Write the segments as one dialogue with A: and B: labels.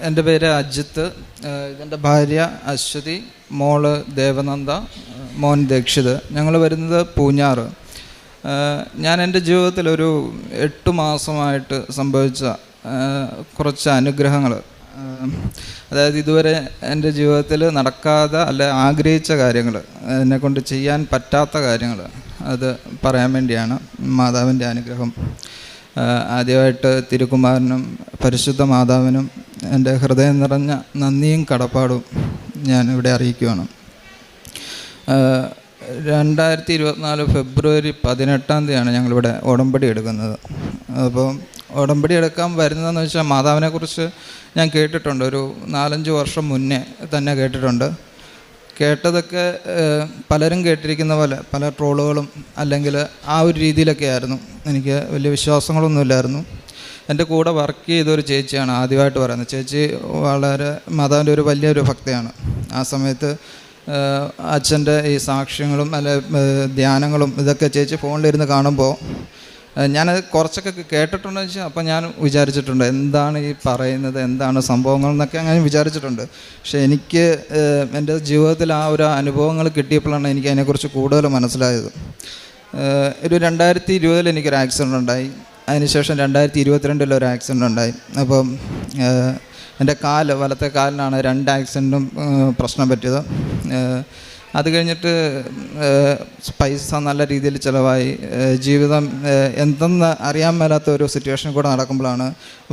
A: എന്റെ പേര് അജിത്ത്. ഇതെന്റെ ഭാര്യ അശ്വതി മോൾ ദേവനന്ദ മോൻ ദീക്ഷിത്. ഞങ്ങൾ വരുന്നത് പൂഞ്ഞാറ്. ഞാൻ എന്റെ ജീവിതത്തിൽ ഒരു എട്ട് മാസമായിട്ട് സംഭവിച്ച കുറച്ച് അനുഗ്രഹങ്ങൾ. അതായത് ഇതുവരെ എന്റെ ജീവിതത്തിൽ നടക്കാതെ അല്ലെ ആഗ്രഹിച്ച കാര്യങ്ങൾ എന്നെ കൊണ്ട് ചെയ്യാൻ പറ്റാത്ത കാര്യങ്ങൾ അത് പറയാൻ വേണ്ടിയാണ് മാതാവിന്റെ അനുഗ്രഹം. ആദ്യമായിട്ട് തിരുക്കുമാരനും പരിശുദ്ധ മാതാവിനും എന്റെ ഹൃദയം നിറഞ്ഞ നന്ദിയും കടപ്പാടും ഞാൻ ഇവിടെ അറിയിക്കുകയാണ്. രണ്ടായിരത്തി ഇരുപത്തിനാല് ഫെബ്രുവരി പതിനെട്ടാം തീയതിയാണ് ഞങ്ങളിവിടെ ഉടമ്പടി എടുക്കുന്നത്. അപ്പോൾ ഉടമ്പടി എടുക്കാൻ വരുന്നതെന്ന് വെച്ചാൽ മാതാവിനെക്കുറിച്ച് ഞാൻ കേട്ടിട്ടുണ്ട്. ഒരു നാലഞ്ച് വർഷം മുന്നേ തന്നെ കേട്ടിട്ടുണ്ട്. കേട്ടതൊക്കെ പലരും കേട്ടിരിക്കുന്ന പോലെ പല ട്രോളുകളും അല്ലെങ്കിൽ ആ ഒരു രീതിയിലൊക്കെ ആയിരുന്നു എനിക്ക് വലിയ വിശ്വാസങ്ങളൊന്നുമില്ലായിരുന്നു. എന്റെ കൂടെ വർക്ക് ചെയ്തൊരു ചേച്ചിയാണ് ആദ്യമായിട്ട് പറയുന്നത്. ചേച്ചി വളരെ മാതാവിന്റെ ഒരു വലിയൊരു ഭക്തയാണ്. ആ സമയത്ത് അച്ഛന്റെ ഈ സാക്ഷ്യങ്ങളും അല്ലെ ധ്യാനങ്ങളും ഇതൊക്കെ ചേച്ചി ഫോണിലിരുന്ന് കാണുമ്പോൾ ഞാനത് കുറച്ചൊക്കെ കേട്ടിട്ടുണ്ടെന്ന് വെച്ചാൽ അപ്പം ഞാൻ വിചാരിച്ചിട്ടുണ്ട് എന്താണ് ഈ പറയുന്നത് എന്താണ് സംഭവങ്ങൾ എന്നൊക്കെ അങ്ങനെ വിചാരിച്ചിട്ടുണ്ട്. പക്ഷേ എനിക്ക് എന്റെ ജീവിതത്തിൽ ആ ഒരു അനുഭവങ്ങൾ കിട്ടിയപ്പോഴാണ് എനിക്ക് അതിനെക്കുറിച്ച് കൂടുതൽ മനസ്സിലായത്. ഒരു രണ്ടായിരത്തി ഇരുപതിൽ എനിക്കൊരു ആക്സിഡന്റ് ഉണ്ടായി. അതിനുശേഷം രണ്ടായിരത്തി ഇരുപത്തിരണ്ടിൽ ഒരു ആക്സിഡന്റ് ഉണ്ടായി. അപ്പം എന്റെ കാൽ വലത്തെ കാലിനാണ് രണ്ട് ആക്സിഡന്റും പ്രശ്നം പറ്റിയത്. അത് കഴിഞ്ഞിട്ട് പൈസ നല്ല രീതിയിൽ ചിലവായി. ജീവിതം എന്തെന്ന് അറിയാൻ മേലാത്ത ഒരു സിറ്റുവേഷൻ കൂടെ നടക്കുമ്പോഴാണ്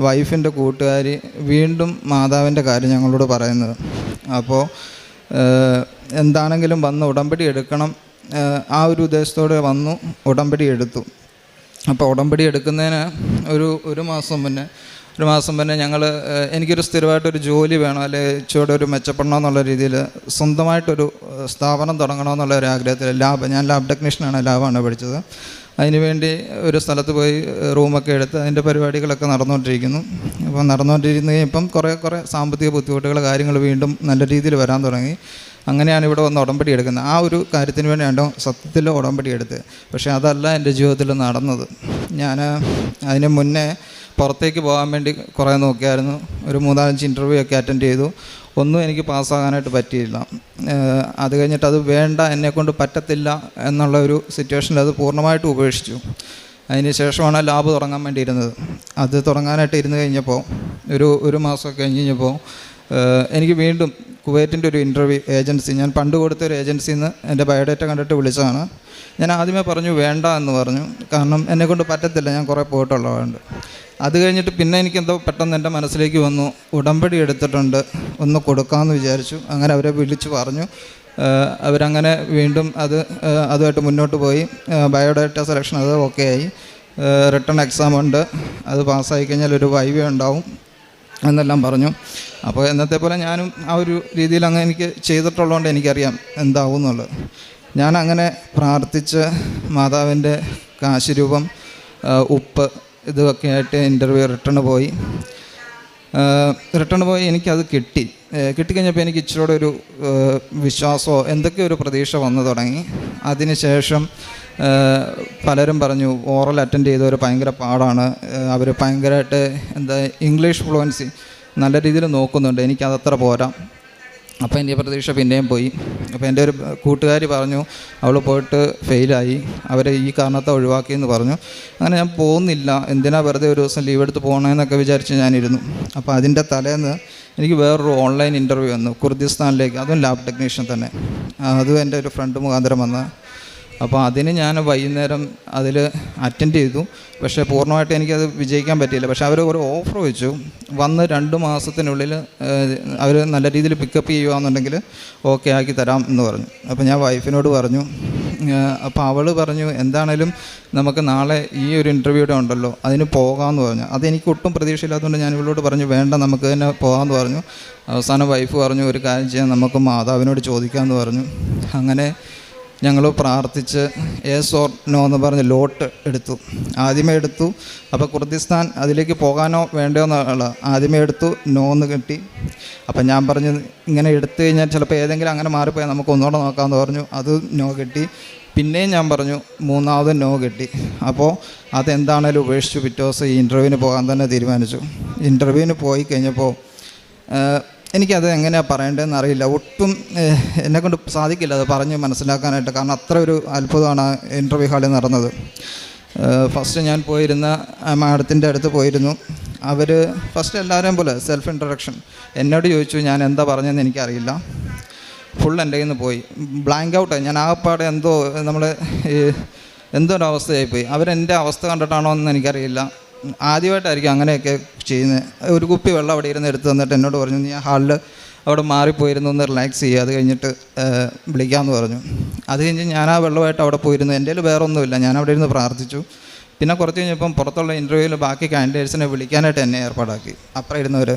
A: വൈഫിന്റെ കൂട്ടുകാരി വീണ്ടും മാതാവിന്റെ കാര്യം ഞങ്ങളോട് പറയുന്നത്. അപ്പോൾ എന്താണെങ്കിലും വന്ന് ഉടമ്പടി എടുക്കണം. ആ ഒരു ഉദ്ദേശത്തോടെ വന്നു ഉടമ്പടി എടുത്തു. അപ്പോൾ ഉടമ്പടി എടുക്കുന്നതിന് ഒരു ഒരു മാസം മുന്നേ ഒരു മാസം മുന്നേ ഞങ്ങൾ എനിക്കൊരു സ്ഥിരമായിട്ടൊരു ജോലി വേണം അല്ലെങ്കിൽ ഇച്ചിരി ഒരു മെച്ചപ്പെടണം എന്നുള്ള രീതിയിൽ സ്വന്തമായിട്ടൊരു സ്ഥാപനം തുടങ്ങണമെന്നുള്ള ഒരു ആഗ്രഹത്തിൽ ലാബ് ഞാൻ ലാബ് ടെക്നീഷ്യനാണ് ലാബാണ് പഠിച്ചത്. അതിനുവേണ്ടി ഒരു സ്ഥലത്ത് പോയി റൂമൊക്കെ എടുത്ത് അതിന്റെ പരിപാടികളൊക്കെ നടന്നുകൊണ്ടിരിക്കുന്നു അപ്പോൾ നടന്നുകൊണ്ടിരിക്കുന്ന ഇപ്പം കുറേ കുറേ സാമ്പത്തിക ബുദ്ധിമുട്ടുകൾ കാര്യങ്ങൾ വീണ്ടും നല്ല രീതിയിൽ വരാൻ തുടങ്ങി. അങ്ങനെയാണ് ഇവിടെ വന്ന് ഉടമ്പടി എടുക്കുന്നത്. ആ ഒരു കാര്യത്തിന് വേണ്ടിയാണ് സത്യത്തിൽ ഉടമ്പടി എടുത്ത് പക്ഷേ അതല്ല എന്റെ ജീവിതത്തിൽ നടന്നത്. ഞാൻ അതിന് മുന്നേ പുറത്തേക്ക് പോകാൻ വേണ്ടി കുറേ നോക്കിയായിരുന്നു. ഒരു മൂന്നാലഞ്ച് ഇന്റർവ്യൂ ഒക്കെ അറ്റൻഡ് ചെയ്തു. ഒന്നും എനിക്ക് പാസ്സാകാനായിട്ട് പറ്റിയില്ല. അത് കഴിഞ്ഞിട്ട് അത് വേണ്ട എന്നെക്കൊണ്ട് പറ്റത്തില്ല എന്നുള്ള ഒരു സിറ്റുവേഷനിൽ അത് പൂർണമായിട്ട് ഉപേക്ഷിച്ചു. അതിന് ശേഷമാണ് ലാബ് തുടങ്ങാൻ വേണ്ടി ഇരുന്നത് അത് തുടങ്ങാനായിട്ട് ഇരുന്ന് കഴിഞ്ഞപ്പോൾ ഒരു ഒരു മാസമൊക്കെ കഴിഞ്ഞ് കഴിഞ്ഞപ്പോൾ എനിക്ക് വീണ്ടും കുവൈറ്റിന്റെ ഒരു ഇന്റർവ്യൂ ഏജൻസി ഞാൻ പണ്ട് കൊടുത്ത ഒരു ഏജൻസിയിൽ നിന്ന് എന്റെ ബയോഡേറ്റ കണ്ടിട്ട് വിളിച്ചതാണ്. ഞാൻ ആദ്യമേ പറഞ്ഞു വേണ്ട എന്ന് പറഞ്ഞു. കാരണം എന്നെക്കൊണ്ട് പറ്റത്തില്ല ഞാൻ കുറേ പോയിട്ടുള്ളതുകൊണ്ട്. അത് കഴിഞ്ഞിട്ട് പിന്നെ എനിക്ക് എന്തോ പെട്ടെന്ന് എന്റെ മനസ്സിലേക്ക് വന്നു ഉടമ്പടി എടുത്തിട്ടുണ്ട് ഒന്ന് കൊടുക്കാമെന്ന് വിചാരിച്ചു. അങ്ങനെ അവരെ വിളിച്ചു പറഞ്ഞു. അവരങ്ങനെ വീണ്ടും അത് അതുമായിട്ട് മുന്നോട്ട് പോയി. ബയോഡേറ്റ സെലക്ഷൻ അത് ഓക്കെ ആയി. റിട്ടേൺ എക്സാം ഉണ്ട്. അത് പാസ്സായി കഴിഞ്ഞാൽ ഒരു വൈവ ഉണ്ടാവും എന്നെല്ലാം പറഞ്ഞു. അപ്പോൾ എന്നത്തെ പോലെ ഞാനും ആ ഒരു രീതിയിൽ അങ്ങനെ എനിക്ക് ചെയ്തിട്ടുള്ളതുകൊണ്ട് എനിക്കറിയാം എന്താവും എന്നുള്ളത് ഞാൻ അങ്ങനെ പ്രാർത്ഥിച്ച് മാതാവിന്റെ കാശിരൂപം ഉപ്പ് ഇതൊക്കെ ആയിട്ട് ഇന്റർവ്യൂ റിട്ടേൺ പോയി. റിട്ടേൺ പോയി എനിക്കത് കിട്ടി. കിട്ടിക്കഴിഞ്ഞപ്പോൾ എനിക്ക് ഇച്ചിരി കൂടെ ഒരു വിശ്വാസമോ എന്തൊക്കെ ഒരു പ്രതീക്ഷ വന്നു തുടങ്ങി. അതിനുശേഷം പലരും പറഞ്ഞു ഓറൽ അറ്റൻഡ് ചെയ്തവർ ഭയങ്കര പാടാണ്. അവർ ഭയങ്കരമായിട്ട് എന്താ ഇംഗ്ലീഷ് ഫ്ലുവൻസി നല്ല രീതിയിൽ നോക്കുന്നുണ്ട്. എനിക്കതത്ര പോരാ. അപ്പോൾ എന്റെ പ്രതീക്ഷ പിന്നെയും പോയി. അപ്പോൾ എന്റെ ഒരു കൂട്ടുകാരി പറഞ്ഞു അവൾ പോയിട്ട് ഫെയിലായി അവരെ ഈ കാരണത്തെ ഒഴിവാക്കിയെന്ന് പറഞ്ഞു. അങ്ങനെ ഞാൻ പോകുന്നില്ല എന്തിനാ വെറുതെ ഒരു ദിവസം ലീവ് എടുത്ത് പോകണമെന്നൊക്കെ വിചാരിച്ച് ഞാനിരുന്നു. അപ്പോൾ അതിന്റെ തലേന്ന് എനിക്ക് വേറൊരു ഓൺലൈൻ ഇന്റർവ്യൂ വന്നു കുർദിസ്ഥാനിലേക്ക്. അതും ലാബ് ടെക്നീഷ്യൻ തന്നെ. അതും എന്റെ ഒരു ഫ്രണ്ട് മുഖാന്തരം വന്ന അപ്പോൾ അതിന് ഞാൻ വൈകുന്നേരം അതിൽ അറ്റൻഡ് ചെയ്തു. പക്ഷേ പൂർണമായിട്ട് എനിക്കത് വിജയിക്കാൻ പറ്റിയില്ല. പക്ഷേ അവർ ഒരു ഓഫർ വെച്ചു. വന്ന് രണ്ട് മാസത്തിനുള്ളിൽ അവർ നല്ല രീതിയിൽ പിക്കപ്പ് ചെയ്യുകയെന്നുണ്ടെങ്കിൽ ഓക്കെ ആക്കി തരാം എന്ന് പറഞ്ഞു. അപ്പോൾ ഞാൻ വൈഫിനോട് പറഞ്ഞു അപ്പോൾ അവൾ പറഞ്ഞു എന്താണേലും നമുക്ക് നാളെ ഈ ഒരു ഇന്റർവ്യൂടെ ഉണ്ടല്ലോ അതിന് പോകാമെന്ന് പറഞ്ഞു. അതെനിക്ക് ഒട്ടും പ്രതീക്ഷയില്ലാത്തതുകൊണ്ട് ഞാൻ ഇവളോട് പറഞ്ഞു വേണ്ട നമുക്ക് തന്നെ പോകാമെന്ന് പറഞ്ഞു. അവസാനം വൈഫ് പറഞ്ഞു ഒരു കാര്യം ചെയ്യാൻ നമുക്ക് മാതാവിനോട് ചോദിക്കാമെന്ന് പറഞ്ഞു. അങ്ങനെ ഞങ്ങൾ പ്രാർത്ഥിച്ച് എസ് ഓർ നോ എന്ന് പറഞ്ഞ് ലോട്ട് എടുത്തു. ആദ്യമേ എടുത്തു. അപ്പോൾ കുർദിസ്ഥാൻ അതിലേക്ക് പോകാനോ വേണ്ടോ എന്നുള്ള ആദ്യമേ എടുത്തു നോ എന്ന് കിട്ടി. അപ്പം ഞാൻ പറഞ്ഞു ഇങ്ങനെ എടുത്തു കഴിഞ്ഞാൽ ചിലപ്പോൾ ഏതെങ്കിലും അങ്ങനെ മാറിപ്പോയാൽ നമുക്ക് ഒന്നുകൂടെ നോക്കാമെന്ന് പറഞ്ഞു. അത് നോ കിട്ടി. പിന്നെയും ഞാൻ പറഞ്ഞു മൂന്നാമത് നോ കിട്ടി. അപ്പോൾ അതെന്താണേലും ഉപേക്ഷിച്ചു പിറ്റേ ദിവസം ഈ ഇന്റർവ്യൂവിന് പോകാൻ തന്നെ തീരുമാനിച്ചു. ഇന്റർവ്യൂവിന് പോയി കഴിഞ്ഞപ്പോൾ എനിക്കത് എങ്ങനെയാണ് പറയേണ്ടതെന്ന് അറിയില്ല. ഒട്ടും എന്നെക്കൊണ്ട് സാധിക്കില്ല അത് പറഞ്ഞ് മനസ്സിലാക്കാനായിട്ട്. കാരണം അത്ര ഒരു അത്ഭുതമാണ് ഇന്റർവ്യൂ ഹാളിൽ നടന്നത്. ഫസ്റ്റ് ഞാൻ പോയിരുന്ന മാഡത്തിന്റെ അടുത്ത് പോയിരുന്നു. അവർ ഫസ്റ്റ് എല്ലാവരെയും പോലെ സെൽഫ് ഇൻട്രൊഡക്ഷൻ എന്നോട് ചോദിച്ചു ഞാൻ എന്താ പറഞ്ഞതെന്ന് എനിക്കറിയില്ല. ഫുൾ എന്റെ കയ്യിൽ നിന്ന് പോയി ബ്ലാങ്ക് ഔട്ടായി ഞാൻ ആകപ്പാടെ എന്തോ നമ്മൾ എന്തോ ഒരു അവസ്ഥയായിപ്പോയി. അവരെന്റെ അവസ്ഥ കണ്ടിട്ടാണോ എന്ന് എനിക്കറിയില്ല. ആദ്യമായിട്ടായിരിക്കും അങ്ങനെയൊക്കെ ചെയ്യുന്നത്. ഒരു കുപ്പി വെള്ളം അവിടെ ഇരുന്ന് എടുത്ത് തന്നിട്ട് എന്നോട് പറഞ്ഞു ഞാൻ ഹാളിൽ അവിടെ മാറിപ്പോയിരുന്നു ഒന്ന് റിലാക്സ് ചെയ്യുക അത് കഴിഞ്ഞിട്ട് വിളിക്കാമെന്ന് പറഞ്ഞു. അത് കഴിഞ്ഞ് ഞാൻ ആ വെള്ളമായിട്ട് അവിടെ പോയിരുന്നു. എന്റെ കയ്യിൽ വേറെ ഒന്നുമില്ല ഞാൻ അവിടെ ഇരുന്ന് പ്രാർത്ഥിച്ചു. പിന്നെ കുറച്ച് കഴിഞ്ഞപ്പം പുറത്തുള്ള ഇന്റർവ്യൂവിൽ ബാക്കി കാൻഡിഡേറ്റ്സിനെ വിളിക്കാനായിട്ട് എന്നെ ഏർപ്പാടാക്കി. അപ്പുറം ഇരുന്നവർ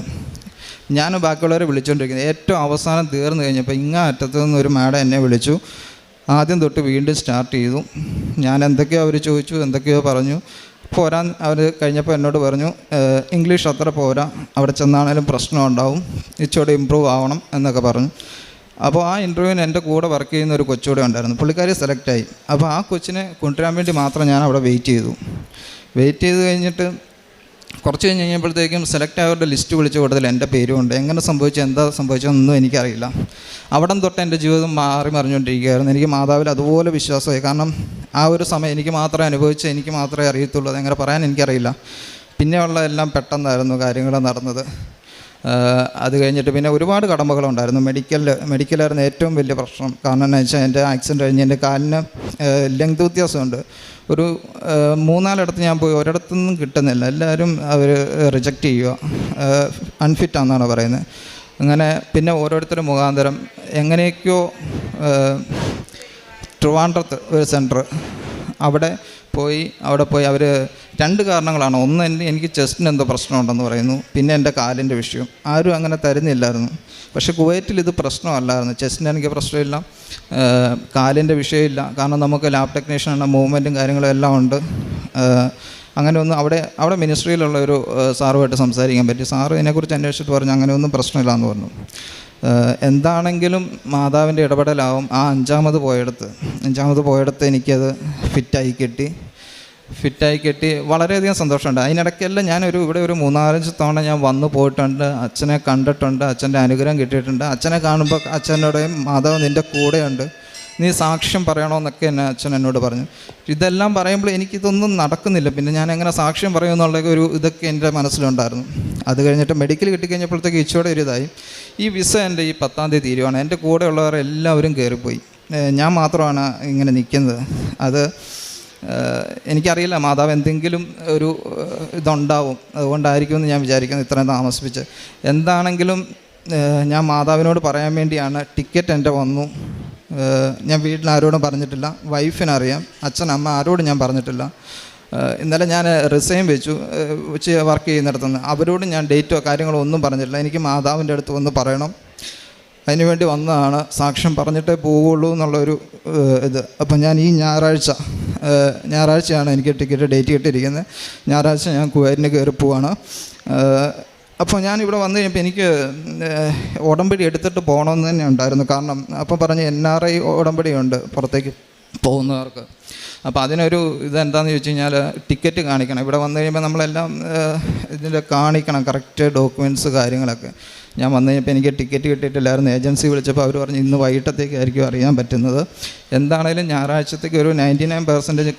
A: ഞാൻ ബാക്കിയുള്ളവരെ വിളിച്ചുകൊണ്ടിരിക്കുന്നത് ഏറ്റവും അവസാനം തീർന്നു കഴിഞ്ഞപ്പോൾ ഇങ്ങ അറ്റത്തു നിന്ന് ഒരു മാഡം എന്നെ വിളിച്ചു. ആദ്യം തൊട്ട് വീണ്ടും സ്റ്റാർട്ട് ചെയ്തു. ഞാൻ എന്തൊക്കെയോ അവർ ചോദിച്ചു എന്തൊക്കെയോ പറഞ്ഞു. പോരാൻ അവർ കഴിഞ്ഞപ്പോൾ എന്നോട് പറഞ്ഞു ഇംഗ്ലീഷ് അത്ര പോരാ അവിടെ ചെന്നാണേലും പ്രശ്നം ഉണ്ടാവും ഇച്ചിരി ഇമ്പ്രൂവ് ആവണം എന്നൊക്കെ പറഞ്ഞു. അപ്പോൾ ആ ഇന്റർവ്യൂവിന് എന്റെ കൂടെ വർക്ക് ചെയ്യുന്ന ഒരു കൊച്ചുകൂടെ ഉണ്ടായിരുന്നു പുള്ളിക്കാരി ആയി. അപ്പോൾ ആ കൊച്ചിനെ കൊണ്ടുവരാൻ വേണ്ടി മാത്രം ഞാൻ അവിടെ വെയിറ്റ് ചെയ്തു. വെയിറ്റ് ചെയ്ത് കഴിഞ്ഞിട്ട് കുറച്ച് കഴിഞ്ഞ് കഴിഞ്ഞപ്പോഴത്തേക്കും സെലക്ട് ആയവരുടെ ലിസ്റ്റ് വിളിച്ച് കൊടുത്തതിൽ എന്റെ പേരും ഉണ്ട്. എങ്ങനെ സംഭവിച്ചു എന്താ സംഭവിച്ചതെന്നൊന്നും എനിക്കറിയില്ല. അവിടം തൊട്ട് എന്റെ ജീവിതം മാറി മറിഞ്ഞുകൊണ്ടിരിക്കുകയായിരുന്നു. എനിക്ക് മാതാവിൽ അതുപോലെ വിശ്വാസമായി. കാരണം ആ ഒരു സമയം എനിക്ക് മാത്രമേ അനുഭവിച്ച് എനിക്ക് മാത്രമേ അറിയത്തുള്ളൂ അതെങ്ങനെ പറയാൻ എനിക്കറിയില്ല. പിന്നെയുള്ള എല്ലാം പെട്ടെന്നായിരുന്നു കാര്യങ്ങൾ നടന്നത്. അത് കഴിഞ്ഞിട്ട് പിന്നെ ഒരുപാട് കടമ്പകളുണ്ടായിരുന്നു മെഡിക്കൽ മെഡിക്കലായിരുന്നു ഏറ്റവും വലിയ പ്രശ്നം. കാരണം എന്ന് വെച്ചാൽ എന്റെ ആക്സിഡന്റ് കഴിഞ്ഞ് എന്റെ കാലിന് ലെങ്ത് വ്യത്യാസമുണ്ട്. ഒരു മൂന്നാലിടത്ത് ഞാൻ പോയി ഒരിടത്തുനിന്നും കിട്ടുന്നില്ല. എല്ലാവരും അവർ റിജക്റ്റ് ചെയ്യുക. അൺഫിറ്റാണെന്നാണ് പറയുന്നത്. അങ്ങനെ പിന്നെ ഓരോരുത്തരും മുഖാന്തരം എങ്ങനെയൊക്കെയോ ട്രിവാൻഡ്രത്ത് ഒരു സെന്റർ അവിടെ പോയി അവിടെ പോയി അവർ രണ്ട് കാരണങ്ങളാണ്. ഒന്ന് എന്റെ എനിക്ക് ചെസ്റ്റിന് എന്തോ പ്രശ്നമുണ്ടെന്ന് പറയുന്നു. പിന്നെ എന്റെ കാലിന്റെ വിഷയം. ആരും അങ്ങനെ തരുന്നില്ലായിരുന്നു. പക്ഷേ കുവൈറ്റിൽ ഇത് പ്രശ്നമല്ലായിരുന്നു. ചെസ്റ്റിന് എനിക്ക് പ്രശ്നമില്ല. കാലിന്റെ വിഷയമില്ല. കാരണം നമുക്ക് ലാബ് ടെക്നീഷ്യനാണ് മൂവ്മെന്റും കാര്യങ്ങളും എല്ലാം ഉണ്ട്. അങ്ങനെ ഒന്ന് അവിടെ അവിടെ മിനിസ്ട്രിയിലുള്ള ഒരു സാറുമായിട്ട് സംസാരിക്കാൻ പറ്റി. സാറ് ഇതിനെക്കുറിച്ച് അന്വേഷിച്ചിട്ട് പറഞ്ഞു അങ്ങനെ ഒന്നും പ്രശ്നമില്ല എന്ന് പറഞ്ഞു എന്താണെങ്കിലും മാതാവിന്റെ ഇടപെടലാവും. ആ അഞ്ചാമത് പോയെടുത്ത് അഞ്ചാമത് പോയെടുത്ത് എനിക്കത് ഫിറ്റായി കിട്ടി. ഫിറ്റായി കെട്ടി വളരെയധികം സന്തോഷമുണ്ട്. അതിനിടയ്ക്കെല്ലാം ഞാനൊരു ഇവിടെ ഒരു മൂന്നാലഞ്ച് തവണ ഞാൻ വന്നു പോയിട്ടുണ്ട്. അച്ഛനെ കണ്ടിട്ടുണ്ട്. അച്ഛന്റെ അനുഗ്രഹം കിട്ടിയിട്ടുണ്ട്. അച്ഛനെ കാണുമ്പോൾ അച്ഛനോടെയും മാതാവ് നിന്റെ കൂടെയുണ്ട്. നീ സാക്ഷ്യം പറയണമെന്നൊക്കെ എന്നെ അച്ഛൻ എന്നോട് പറഞ്ഞു. ഇതെല്ലാം പറയുമ്പോൾ എനിക്കിതൊന്നും നടക്കുന്നില്ല. പിന്നെ ഞാൻ എങ്ങനെ സാക്ഷ്യം പറയുമെന്നുള്ള ഒരു ഇതൊക്കെ എന്റെ മനസ്സിലുണ്ടായിരുന്നു. അത് കഴിഞ്ഞിട്ട് മെഡിക്കൽ കിട്ടിക്കഴിഞ്ഞപ്പോഴത്തേക്ക് ഇച്ചോടെ ഒരു ഇതായി. ഈ വിസ എന്റെ ഈ പത്താം തീയതി തീരുവാണ്. എന്റെ കൂടെയുള്ളവർ എല്ലാവരും കയറിപ്പോയി ഞാൻ മാത്രമാണ് ഇങ്ങനെ നിൽക്കുന്നത്. അത് എനിക്കറിയില്ല മാതാവ് എന്തെങ്കിലും ഒരു ഇതുണ്ടാവും. അതുകൊണ്ടായിരിക്കുമെന്ന് ഞാൻ വിചാരിക്കുന്നു ഇത്രയും താമസിപ്പിച്ച് എന്താണെങ്കിലും ഞാൻ മാതാവിനോട് പറയാൻ വേണ്ടിയാണ് ടിക്കറ്റ് എന്റെ വന്നു. ഞാൻ വീട്ടിൽ ആരോടും പറഞ്ഞിട്ടില്ല വൈഫിനറിയാം അച്ഛൻ അമ്മ ആരോടും ഞാൻ പറഞ്ഞിട്ടില്ല. ഇന്നലെ ഞാൻ റിസൈൻ വെച്ചു ഉച്ച വർക്ക് ചെയ്യുന്നിടത്തുനിന്ന് അവരോട് ഞാൻ ഡേറ്റോ കാര്യങ്ങളോ ഒന്നും പറഞ്ഞിട്ടില്ല. എനിക്ക് മാതാവിന്റെ അടുത്ത് ഒന്ന് പറയണം. അതിനുവേണ്ടി വന്നതാണ്. സാക്ഷ്യം പറഞ്ഞിട്ടേ പോവുള്ളൂ എന്നുള്ളൊരു ഇത്. അപ്പം ഞാൻ ഈ ഞായറാഴ്ച ഞായറാഴ്ചയാണ് എനിക്ക് ടിക്കറ്റ് ഡേറ്റ് കിട്ടിയിരിക്കുന്നത്. ഞായറാഴ്ച ഞാൻ കുവൈറ്റിന് കയറി പോവാണ്. അപ്പോൾ ഞാൻ വന്നു കഴിഞ്ഞപ്പോൾ എനിക്ക് ഉടമ്പടി എടുത്തിട്ട് പോകണമെന്ന് തന്നെ ഉണ്ടായിരുന്നു. കാരണം അപ്പോൾ പറഞ്ഞ് എൻ ആർ ഐ ഉടമ്പടിയുണ്ട് പുറത്തേക്ക് പോകുന്നവർക്ക്. അപ്പോൾ അതിനൊരു ഇതെന്താണെന്ന് ചോദിച്ചു കഴിഞ്ഞാൽ ടിക്കറ്റ് കാണിക്കണം. ഇവിടെ വന്നു കഴിയുമ്പോൾ നമ്മളെല്ലാം ഇതിന്റെ കാണിക്കണം കറക്റ്റ് ഡോക്യുമെന്റ്സ് കാര്യങ്ങളൊക്കെ. ഞാൻ വന്നു കഴിഞ്ഞപ്പോൾ എനിക്ക് ടിക്കറ്റ് കിട്ടിയിട്ടില്ലായിരുന്നു ഏജൻസി വിളിച്ചപ്പോൾ അവർ പറഞ്ഞു ഇന്ന് വൈകിട്ടത്തേക്കായിരിക്കും അറിയാൻ പറ്റുന്നത്. എന്താണേലും ഞായറാഴ്ചത്തേക്ക് ഒരു നയന്റി നയൻ പെർസെന്റേജ്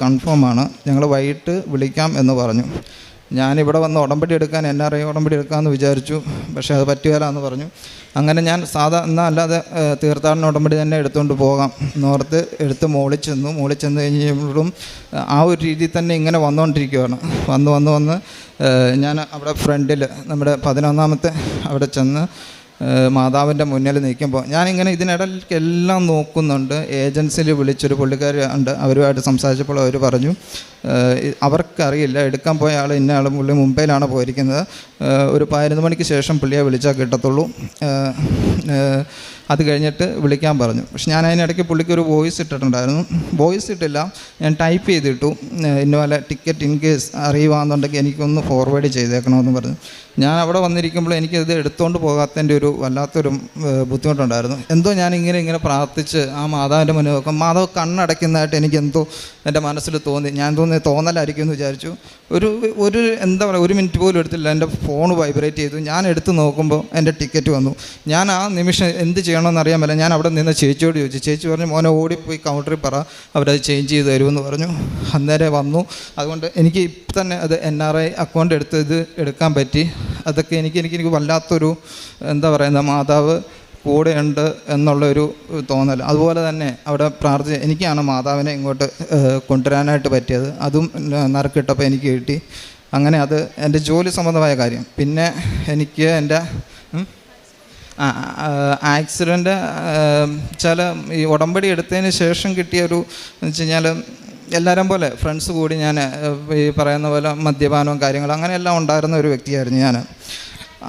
A: ആണ്. ഞങ്ങൾ വൈകിട്ട് വിളിക്കാം എന്ന് പറഞ്ഞു. ഞാനിവിടെ വന്ന് ഉടമ്പടി എടുക്കാൻ എൻ ആർ ഐ ഉടമ്പടി എടുക്കാമെന്ന് വിചാരിച്ചു. പക്ഷേ അത് പറ്റുകയില്ല എന്ന് പറഞ്ഞു. അങ്ങനെ ഞാൻ സാധാ എന്നാൽ അല്ലാതെ തീർത്ഥാടന ഉടമ്പടി തന്നെ എടുത്തുകൊണ്ട് പോകാം നോർത്ത് എടുത്ത് മോളിൽ ചെന്നു. മോളിൽ ചെന്ന് കഴിഞ്ഞപ്പോഴും ആ ഒരു രീതിയിൽ തന്നെ ഇങ്ങനെ വന്നുകൊണ്ടിരിക്കുകയാണ് വന്ന് വന്ന് വന്ന് ഞാൻ അവിടെ ഫ്രണ്ടിൽ നമ്മുടെ പതിനൊന്നാമത്തെ അവിടെ ചെന്ന് മാതാവിന്റെ മുന്നിൽ നിൽക്കുമ്പോൾ ഞാനിങ്ങനെ ഇതിനിടയ്ക്കെല്ലാം നോക്കുന്നുണ്ട്. ഏജൻസിയിൽ വിളിച്ചൊരു പുള്ളിക്കാർ ഉണ്ട് അവരുമായിട്ട് സംസാരിച്ചപ്പോൾ അവർ പറഞ്ഞു അവർക്കറിയില്ല എടുക്കാൻ പോയ ആൾ ഇന്ന ആൾ പുള്ളി മുംബൈയിലാണ് പോയിരിക്കുന്നത്. ഒരു പതിനൊന്ന് മണിക്ക് ശേഷം പുള്ളിയെ വിളിച്ചാൽ കിട്ടത്തുള്ളൂ. അത് കഴിഞ്ഞിട്ട് വിളിക്കാൻ പറഞ്ഞു. പക്ഷെ ഞാൻ അതിനിടയ്ക്ക് പുള്ളിക്ക് ഒരു വോയിസ് ഇട്ടിട്ടുണ്ടായിരുന്നു. വോയിസ് ഇട്ടില്ല. ഞാൻ ടൈപ്പ് ചെയ്തിട്ടു. ഇന്ന പോലെ ടിക്കറ്റ് ഇൻ കേസ് അറിയുവാന്നുണ്ടെങ്കിൽ എനിക്കൊന്ന് ഫോർവേഡ് ചെയ്തേക്കണമെന്ന് പറഞ്ഞു. ഞാൻ അവിടെ വന്നിരിക്കുമ്പോൾ എനിക്കത് എടുത്തുകൊണ്ട് പോകാത്തതിന്റെ ഒരു വല്ലാത്തൊരു ബുദ്ധിമുട്ടുണ്ടായിരുന്നു. എന്തോ ഞാൻ ഇങ്ങനെ ഇങ്ങനെ പ്രാർത്ഥിച്ച് ആ മാതാവിന്റെ മുന്നിൽ നോക്കും മാതാവ് കണ്ണടയ്ക്കുന്നതായിട്ട് എനിക്ക് എന്തോ എന്റെ മനസ്സിൽ തോന്നി. ഞാൻ തോന്നി തോന്നലായിരിക്കും എന്ന് വിചാരിച്ചു. ഒരു ഒരു എന്താ പറയുക ഒരു മിനിറ്റ് പോലും എടുത്തില്ല. എന്റെ ഫോൺ വൈബ്രേറ്റ് ചെയ്തു. ഞാൻ എടുത്ത് നോക്കുമ്പോൾ എന്റെ ടിക്കറ്റ് വന്നു. ഞാൻ ആ നിമിഷം എന്ത് ചെയ്യണമെന്ന് അറിയാൻ പറ്റില്ല. ഞാൻ അവിടെ നിന്ന് ചേച്ചിയോട് ചോദിച്ചു. ചേച്ചി പറഞ്ഞു മോനെ ഓടിപ്പോയി കൗണ്ടറിൽ പറ. അവരത് ചേഞ്ച് ചെയ്ത് തരുമെന്ന് പറഞ്ഞു. അന്നേരം വന്നു. അതുകൊണ്ട് എനിക്ക് ഇപ്പം തന്നെ അത് എൻ ആർ ഐ അക്കൗണ്ട് എടുത്ത് ഇത് എടുക്കാൻ പറ്റി. അതൊക്കെ എനിക്ക് എനിക്ക് എനിക്ക് വല്ലാത്തൊരു എന്താ പറയുന്ന മാതാവ് കൂടെയുണ്ട് എന്നുള്ളൊരു തോന്നൽ. അതുപോലെ തന്നെ അവിടെ പ്രാർത്ഥി എനിക്കാണ് മാതാവിനെ ഇങ്ങോട്ട് കൊണ്ടുവരാനായിട്ട് പറ്റിയത്. അതും നറുക്കിട്ടപ്പോൾ എനിക്ക് കിട്ടി. അങ്ങനെ അത് എന്റെ ജോലി സംബന്ധമായ കാര്യം. പിന്നെ എനിക്ക് എന്റെ ആക്സിഡന്റ് ചില ഈ ഉടമ്പടി എടുത്തതിന് ശേഷം കിട്ടിയ ഒരു എന്ന് വെച്ച് കഴിഞ്ഞാൽ എല്ലാവരും പോലെ ഫ്രണ്ട്സ് കൂടി ഞാൻ ഈ പറയുന്ന പോലെ മദ്യപാനവും കാര്യങ്ങളും അങ്ങനെയെല്ലാം ഉണ്ടായിരുന്ന ഒരു വ്യക്തിയായിരുന്നു ഞാൻ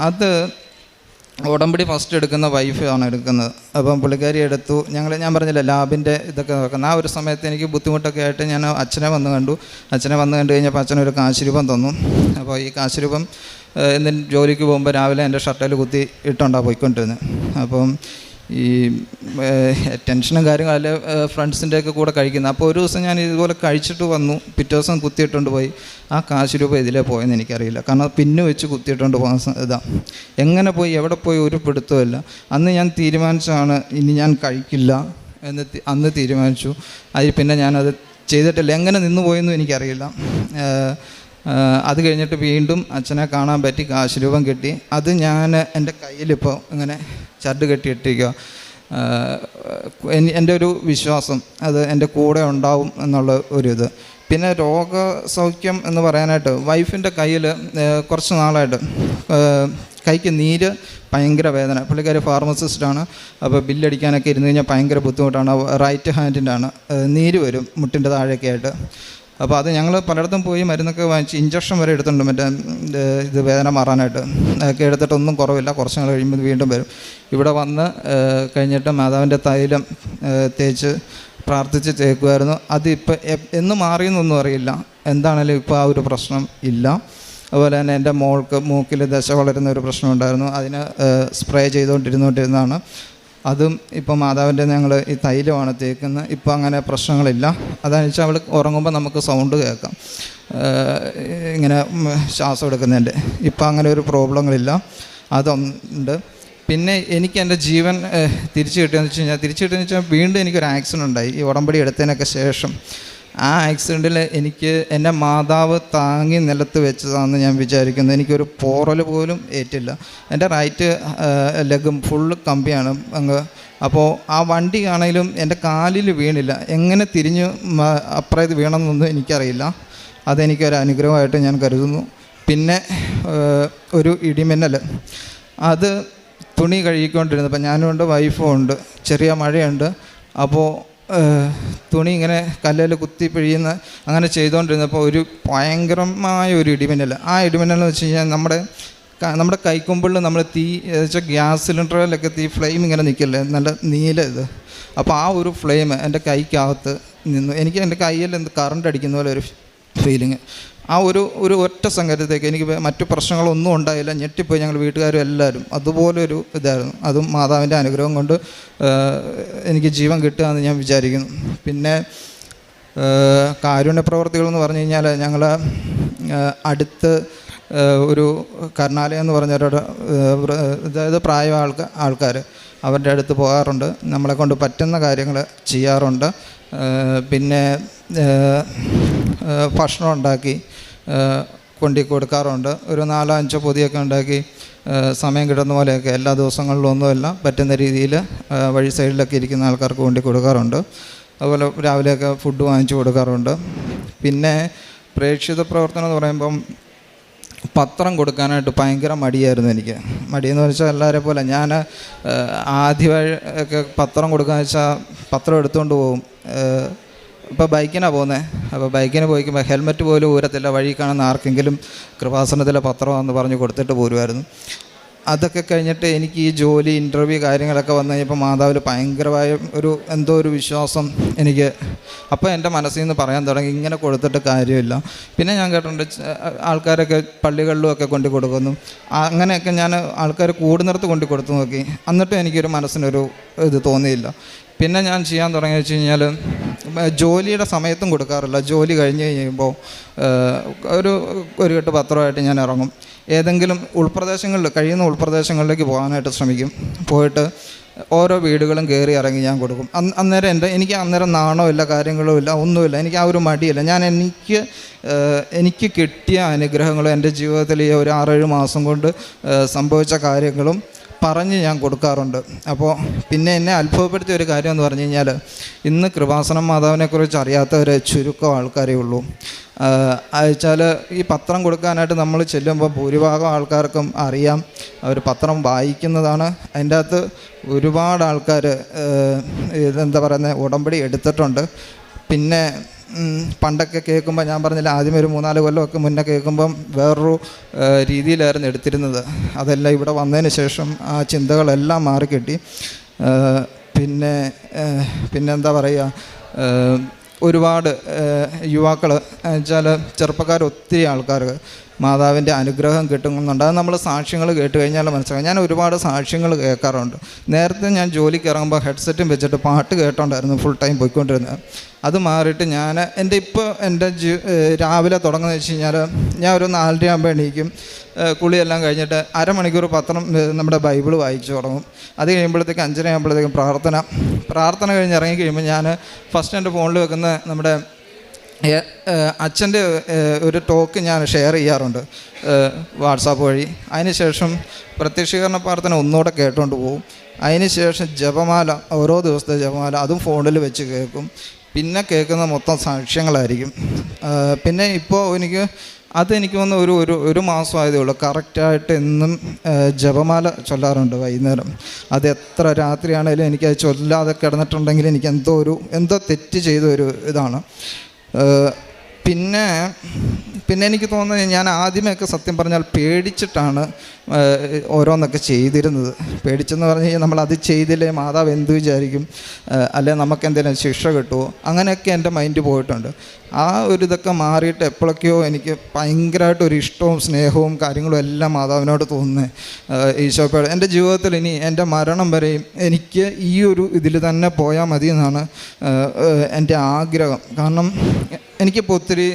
A: അത് ഉടമ്പടി ഫസ്റ്റ് എടുക്കുന്ന വൈഫ് ആണ് എടുക്കുന്നത്. അപ്പം പുള്ളിക്കാരി എടുത്തു. ഞങ്ങൾ ഞാൻ പറഞ്ഞില്ല ലാബിന്റെ ഇതൊക്കെ നോക്കുന്നത് ആ ഒരു സമയത്ത് എനിക്ക് ബുദ്ധിമുട്ടൊക്കെ ആയിട്ട് ഞാൻ അച്ഛനെ വന്ന് കണ്ടു. അച്ഛനെ വന്ന് കണ്ടു കഴിഞ്ഞപ്പോൾ അച്ഛനൊരു കാശുരൂപം തന്നു. അപ്പോൾ ഈ കാശുരൂപം എന്തെങ്കിലും ജോലിക്ക് പോകുമ്പോൾ രാവിലെ എന്റെ ഷർട്ടിൽ കുത്തി ഇട്ടുണ്ടാണ് പോയിക്കൊണ്ടിരുന്നത് അപ്പം ഈ ടെൻഷനും ടെൻഷനും കാര്യങ്ങളല്ല ഫ്രണ്ട്സിന്റെ ഒക്കെ കൂടെ കഴിക്കുന്നത് അപ്പോൾ ഒരു ദിവസം ഞാൻ ഇതുപോലെ കഴിച്ചിട്ട് വന്നു പിറ്റേ ദിവസം കുത്തിയിട്ടുകൊണ്ട് പോയി. ആ കാശ് രൂപ ഇതിലേ പോയെന്ന് എനിക്കറിയില്ല. കാരണം പിന്നെ വെച്ച് കുത്തിയിട്ടുകൊണ്ട് പോകാൻ ഇതാണ് ഇതാ. എങ്ങനെ പോയി എവിടെ പോയി ഒരു പിടുത്തമില്ല അന്ന് ഞാൻ തീരുമാനിച്ചാണ് ഇനി ഞാൻ കഴിക്കില്ല എന്ന് അന്ന് തീരുമാനിച്ചു. അതിൽ പിന്നെ ഞാനത് ചെയ്തിട്ടില്ല. എങ്ങനെ നിന്ന് പോയെന്നും എനിക്കറിയില്ല. അത് കഴിഞ്ഞിട്ട് വീണ്ടും അച്ഛനെ കാണാൻ പറ്റി കാശുരൂപം കിട്ടി. അത് ഞാൻ എന്റെ കയ്യിലിപ്പോൾ ഇങ്ങനെ ചരട് കെട്ടിയിട്ടിരിക്കുക എന്റെ ഒരു വിശ്വാസം അത് എന്റെ കൂടെ ഉണ്ടാവും എന്നുള്ള ഒരു ഇത്. പിന്നെ രോഗസൗഖ്യം എന്ന് പറയാനായിട്ട് വൈഫിന്റെ കയ്യിൽ കുറച്ച് നാളായിട്ട് കൈക്ക് നീര് ഭയങ്കര വേദന. പുള്ളിക്കാരി ഫാർമസിസ്റ്റാണ്. അപ്പോൾ ബില്ലടിക്കാനൊക്കെ ഇരുന്ന് കഴിഞ്ഞാൽ ഭയങ്കര ബുദ്ധിമുട്ടാണ്. റൈറ്റ് ഹാൻഡിന്റെ ആണ് നീര് വരും മുട്ടിന്റെ താഴെയൊക്കെ ആയിട്ട്. അപ്പോൾ അത് ഞങ്ങൾ പലയിടത്തും പോയി മരുന്നൊക്കെ വാങ്ങിച്ച് ഇഞ്ചക്ഷൻ വരെ എടുത്തിട്ടുണ്ട് മറ്റേ ഇത് വേദന മാറാനായിട്ട്. ഒക്കെ എടുത്തിട്ടൊന്നും കുറവില്ല. കുറച്ച് നാൾ കഴിയുമ്പോൾ വീണ്ടും വരും. ഇവിടെ വന്ന് കഴിഞ്ഞിട്ട് മാതാവിന്റെ തൈലം തേച്ച് പ്രാർത്ഥിച്ച് തേക്കുമായിരുന്നു അതിപ്പോൾ എന്ന് മാറിയെന്നൊന്നും അറിയില്ല. എന്താണേലും ഇപ്പോൾ ആ ഒരു പ്രശ്നം ഇല്ല. അതുപോലെ തന്നെ എന്റെ മോൾക്ക് മൂക്കിൽ ദശ വളരുന്ന ഒരു പ്രശ്നം ഉണ്ടായിരുന്നു. അതിന് സ്പ്രേ ചെയ്തുകൊണ്ടിരുന്നുകൊണ്ടിരുന്നതാണ് അതും ഇപ്പോൾ മാതാവിന്റെ ഞങ്ങൾ ഈ തൈലമാണ് തേക്കുന്നത്. ഇപ്പോൾ അങ്ങനെ പ്രശ്നങ്ങളില്ല. അതാണെന്ന് വെച്ചാൽ അവൾ ഉറങ്ങുമ്പോൾ നമുക്ക് സൗണ്ട് കേൾക്കാം. ഇങ്ങനെ ശ്വാസം എടുക്കുന്നതിന്റെ. ഇപ്പോൾ അങ്ങനെ ഒരു പ്രോബ്ലങ്ങളില്ല. അതുണ്ട് പിന്നെ എനിക്ക് എന്റെ ജീവൻ തിരിച്ചു കിട്ടിയെന്ന് വെച്ച് കഴിഞ്ഞാൽ തിരിച്ചു കിട്ടിയെന്ന് വെച്ചാൽ വീണ്ടും എനിക്കൊരു ആക്സിഡന്റ് ഉണ്ടായി. ഈ ഉടമ്പടി എടുത്തതിനൊക്കെ ശേഷം. ആ ആക്സിഡന്റിൽ എനിക്ക് എന്റെ മാതാവ് താങ്ങി നിലത്ത് വെച്ചതാണെന്ന് ഞാൻ വിചാരിക്കുന്നത് എനിക്കൊരു പോറൽ പോലും ഏറ്റില്ല. എന്റെ റൈറ്റ് ലെഗും ഫുള്ള് കമ്പിയാണ് അങ്ങ്. അപ്പോൾ ആ വണ്ടി ആണെങ്കിലും എന്റെ കാലിൽ വീണില്ല. എങ്ങനെ തിരിഞ്ഞ് അപ്പുറത്ത് വീണമെന്നൊന്നും എനിക്കറിയില്ല. അതെനിക്കൊരു അനുഗ്രഹമായിട്ട് ഞാൻ കരുതുന്നു. പിന്നെ ഒരു ഇടിമിന്നൽ അത് തുണി കഴുകിക്കൊണ്ടിരുന്നപ്പോൾ ഞാനും ഉണ്ട് വൈഫും ഉണ്ട്. ചെറിയ മഴയുണ്ട്. അപ്പോൾ തുണി ഇങ്ങനെ കല്ലിൽ കുത്തി പിഴിയുന്ന അങ്ങനെ ചെയ്തുകൊണ്ടിരുന്നപ്പോൾ ഒരു ഭയങ്കരമായ ഒരു ഇടിമിന്നൽ. ആ ഇടിമിന്നൽ എന്ന് വെച്ച് കഴിഞ്ഞാൽ നമ്മുടെ നമ്മുടെ കൈക്കൊമ്പിളിൽ നമ്മൾ തീ വെച്ചാൽ ഗ്യാസ് സിലിണ്ടറിലൊക്കെ തീ ഫ്ലെയിം ഇങ്ങനെ നിൽക്കില്ലേ? നല്ല നീല ഇത്. അപ്പോൾ ആ ഒരു ഫ്ലെയിം എന്റെ കൈക്കകത്ത് നിന്നു. എനിക്ക് എന്റെ കയ്യിൽ എന്ത് കറണ്ട് അടിക്കുന്ന പോലെ ഒരു ഫീലിങ്. ആ ഒരു ഒരു ഒറ്റ സംഗതിത്തേക്ക് എനിക്ക് മറ്റു പ്രശ്നങ്ങളൊന്നും ഉണ്ടായില്ല. ഞെട്ടിപ്പോയി ഞങ്ങൾ വീട്ടുകാരും എല്ലാവരും. അതുപോലൊരു ഇതായിരുന്നു. അതും മാതാവിന്റെ അനുഗ്രഹം കൊണ്ട് എനിക്ക് ജീവൻ കിട്ടുകയെന്ന് ഞാൻ വിചാരിക്കുന്നു. പിന്നെ കാരുണ്യ പ്രവർത്തികൾ എന്ന് പറഞ്ഞു കഴിഞ്ഞാൽ ഞങ്ങൾ അടുത്ത് ഒരു കർണാലയം എന്ന് പറഞ്ഞൊരു അതായത് പ്രായ ആൾക്കാർ ആൾക്കാർ അവരുടെ അടുത്ത് പോകാറുണ്ട്. നമ്മളെ കൊണ്ട് പറ്റുന്ന കാര്യങ്ങൾ ചെയ്യാറുണ്ട്. പിന്നെ ഭക്ഷണം ഉണ്ടാക്കി കൊണ്ടു കൊടുക്കാറുണ്ട്. ഒരു നാലോ അഞ്ചോ പൊതിയൊക്കെ ഉണ്ടാക്കി സമയം കിട്ടുന്ന പോലെയൊക്കെ എല്ലാ ദിവസങ്ങളിലും ഒന്നുമല്ല പറ്റുന്ന രീതിയിൽ വഴി സൈഡിലൊക്കെ ഇരിക്കുന്ന ആൾക്കാർക്ക് കൊണ്ടു കൊടുക്കാറുണ്ട്. അതുപോലെ രാവിലെയൊക്കെ ഫുഡ് വാങ്ങിച്ചു കൊടുക്കാറുണ്ട്. പിന്നെ പ്രേക്ഷിത പ്രവർത്തനം എന്ന് പറയുമ്പം പത്രം കൊടുക്കാനായിട്ട് ഭയങ്കര മടിയായിരുന്നു എനിക്ക്. മടിയെന്ന് വെച്ചാൽ എല്ലാവരെ പോലെ ഞാൻ ആദ്യമായി ഒക്കെ പത്രം കൊടുക്കാന്ന് വെച്ചാൽ പത്രം എടുത്തുകൊണ്ട് പോകും. ഇപ്പോൾ ബൈക്കിനാണ് പോകുന്നത് അപ്പോൾ ബൈക്കിന് പോയിക്കുമ്പോൾ ഹെൽമെറ്റ് പോലും ഊരത്തില്ല. വഴി കാണുന്ന ആർക്കെങ്കിലും കൃപാസനത്തിലെ പത്രമാണെന്ന് പറഞ്ഞ് കൊടുത്തിട്ട് പോരുമായിരുന്നു അതൊക്കെ കഴിഞ്ഞിട്ട് എനിക്ക് ഈ ജോലി ഇന്റർവ്യൂ കാര്യങ്ങളൊക്കെ വന്നു കഴിഞ്ഞപ്പോൾ മാതാവിൽ ഭയങ്കരമായ ഒരു എന്തോ ഒരു വിശ്വാസം എനിക്ക് അപ്പോൾ എന്റെ മനസ്സിൽ നിന്ന് പറയാൻ തുടങ്ങി. ഇങ്ങനെ കൊടുത്തിട്ട് കാര്യമില്ല. പിന്നെ ഞാൻ കേട്ടിട്ടുണ്ട് ആൾക്കാരൊക്കെ പള്ളികളിലും ഒക്കെ കൊണ്ടു കൊടുക്കുന്നു. അങ്ങനെയൊക്കെ ഞാൻ ആൾക്കാർ കൂടുന്നിടത്ത് കൊണ്ടു കൊടുത്തു നോക്കി. എന്നിട്ടും എനിക്കൊരു മനസ്സിനൊരു ഇത് തോന്നിയില്ല. പിന്നെ ഞാൻ ചെയ്യാൻ തുടങ്ങി വെച്ച് കഴിഞ്ഞാൽ ജോലിയുടെ സമയത്തും കൊടുക്കാറില്ല. ജോലി കഴിഞ്ഞ് കഴിയുമ്പോൾ ഒരു ഒരു കെട്ട് പത്രമായിട്ട് ഞാൻ ഇറങ്ങും. ഏതെങ്കിലും ഉൾപ്രദേശങ്ങളിൽ കഴിയുന്ന ഉൾപ്രദേശങ്ങളിലേക്ക് പോകാനായിട്ട് ശ്രമിക്കും. പോയിട്ട് ഓരോ വീടുകളും കയറി ഇറങ്ങി ഞാൻ കൊടുക്കും. അന്ന് അന്നേരം എന്റെ എനിക്ക് അന്നേരം നാണോ ഇല്ല കാര്യങ്ങളും ഇല്ല ഒന്നുമില്ല. എനിക്ക് ആ ഒരു മടിയില്ല. ഞാൻ എനിക്ക് എനിക്ക് കിട്ടിയ അനുഗ്രഹങ്ങളും എന്റെ ജീവിതത്തിൽ ഈ ഒരു ആറേഴ് മാസം കൊണ്ട് സംഭവിച്ച കാര്യങ്ങളും പറഞ്ഞ് ഞാൻ കൊടുക്കാറുണ്ട്. അപ്പോൾ പിന്നെ എന്നെ അത്ഭുതപ്പെടുത്തിയ ഒരു കാര്യം എന്ന് പറഞ്ഞു കഴിഞ്ഞാൽ ഇന്ന് കൃപാസനം മാതാവിനെക്കുറിച്ച് അറിയാത്തവർ ചുരുക്കം ആൾക്കാരേ ഉള്ളൂ. അയച്ചാൽ ഈ പത്രം കൊടുക്കാനായിട്ട് നമ്മൾ ചെല്ലുമ്പോൾ ഭൂരിഭാഗം ആൾക്കാർക്കും അറിയാം. അവർ പത്രം വായിക്കുന്നതാണ്. അതിന്റെ അകത്ത് ഒരുപാട് ആൾക്കാർ ഇതെന്താ പറയുന്നത് ഉടമ്പടി എടുത്തിട്ടുണ്ട്. പിന്നെ പണ്ടൊക്കെ കേൾക്കുമ്പോൾ ഞാൻ പറഞ്ഞില്ല ആദ്യം ഒരു മൂന്നാൽ കൊല്ലമൊക്കെ മുന്നേ കേൾക്കുമ്പം വേറൊരു രീതിയിലായിരുന്നു എടുത്തിരുന്നത്. അതെല്ലാം ഇവിടെ വന്നതിന് ശേഷം ആ ചിന്തകളെല്ലാം മാറിക്കിട്ടി. പിന്നെ പിന്നെന്താ പറയുക ഒരുപാട് യുവാക്കൾ എന്നുവെച്ചാൽ ചെറുപ്പക്കാർ ഒത്തിരി ആൾക്കാർ മാതാവിന്റെ അനുഗ്രഹം കിട്ടുന്നുണ്ട് അത് നമ്മൾ സാക്ഷ്യങ്ങൾ കേട്ട് കഴിഞ്ഞാൽ മനസ്സിലാക്കാം ഞാൻ ഒരുപാട് സാക്ഷ്യങ്ങൾ കേൾക്കാറുണ്ട് നേരത്തെ ഞാൻ ജോലിക്ക് ഇറങ്ങുമ്പോൾ ഹെഡ്സെറ്റും വെച്ചിട്ട് പാട്ട് കേട്ടോണ്ടായിരുന്നു ഫുൾ ടൈം പോയിക്കൊണ്ടിരുന്നത്. അത് മാറിയിട്ട് ഞാൻ എന്റെ ഇപ്പോൾ എന്റെ ജീ രാവിലെ തുടങ്ങുന്നത് വെച്ച് കഴിഞ്ഞാൽ ഞാൻ ഒരു നാലര ആകുമ്പോൾ എണീക്കും. കുളിയെല്ലാം കഴിഞ്ഞിട്ട് അരമണിക്കൂർ പത്രം നമ്മുടെ ബൈബിൾ വായിച്ചു തുടങ്ങും. അത് കഴിയുമ്പോഴത്തേക്ക് അഞ്ചര ആകുമ്പോഴത്തേക്കും പ്രാർത്ഥന. പ്രാർത്ഥന കഴിഞ്ഞ് ഇറങ്ങി കഴിയുമ്പോൾ ഞാൻ ഫസ്റ്റ് എന്റെ ഫോണിൽ വെക്കുന്ന നമ്മുടെ അച്ഛന്റെ ഒരു ടോക്ക് ഞാൻ ഷെയർ ചെയ്യാറുണ്ട് വാട്സാപ്പ് വഴി. അതിനുശേഷം പ്രത്യക്ഷീകരണ പ്രാർത്ഥന ഒന്നുകൂടെ കേട്ടുകൊണ്ട് പോകും അതിനുശേഷം ജപമാല ഓരോ ദിവസത്തെ ജപമാല അതും ഫോണിൽ വെച്ച് കേൾക്കും. പിന്നെ കേൾക്കുന്ന മൊത്തം സാക്ഷ്യങ്ങളായിരിക്കും. പിന്നെ ഇപ്പോൾ എനിക്ക് അതെനിക്ക് വന്ന് ഒരു ഒരു ഒരു മാസമായതേ ഉള്ളൂ. കറക്റ്റായിട്ട് എന്നും ജപമാല ചൊല്ലാറുണ്ട് വൈകുന്നേരം. അത് എത്ര രാത്രിയാണേലും എനിക്കത് ചൊല്ലാതെ കിടന്നിട്ടുണ്ടെങ്കിൽ എനിക്ക് എന്തോ ഒരു എന്തോ തെറ്റ് ചെയ്ത ഒരു ഇതാണ്. പിന്നെ പിന്നെ എനിക്ക് തോന്നുന്നത് ഞാൻ ആദ്യമൊക്കെ സത്യം പറഞ്ഞാൽ പേടിച്ചിട്ടാണ് ഓരോന്നൊക്കെ ചെയ്തിരുന്നത്. പേടിച്ചെന്ന് പറഞ്ഞു കഴിഞ്ഞാൽ നമ്മൾ അത് ചെയ്തില്ലേ മാതാവ് എന്ത് വിചാരിക്കും? അല്ലെ നമുക്ക് എന്തെങ്കിലും ശിക്ഷ കിട്ടുമോ അങ്ങനെയൊക്കെ എന്റെ മൈൻഡ് പോയിട്ടുണ്ട്. ആ ഒരു ഇതൊക്കെ മാറിയിട്ട് എപ്പോഴൊക്കെയോ എനിക്ക് ഭയങ്കരമായിട്ട് ഒരു ഇഷ്ടവും സ്നേഹവും കാര്യങ്ങളും എല്ലാം മാതാവിനോട് തോന്നുന്നത് ഈശോപ്പയുടെ എന്റെ ജീവിതത്തിൽ ഇനി എന്റെ മരണം വരെയും എനിക്ക് ഈ ഒരു ഇതിൽ തന്നെ പോയാൽ മതി എന്നാണ് എന്റെ ആഗ്രഹം. കാരണം എനിക്കിപ്പോൾ ഒത്തിരി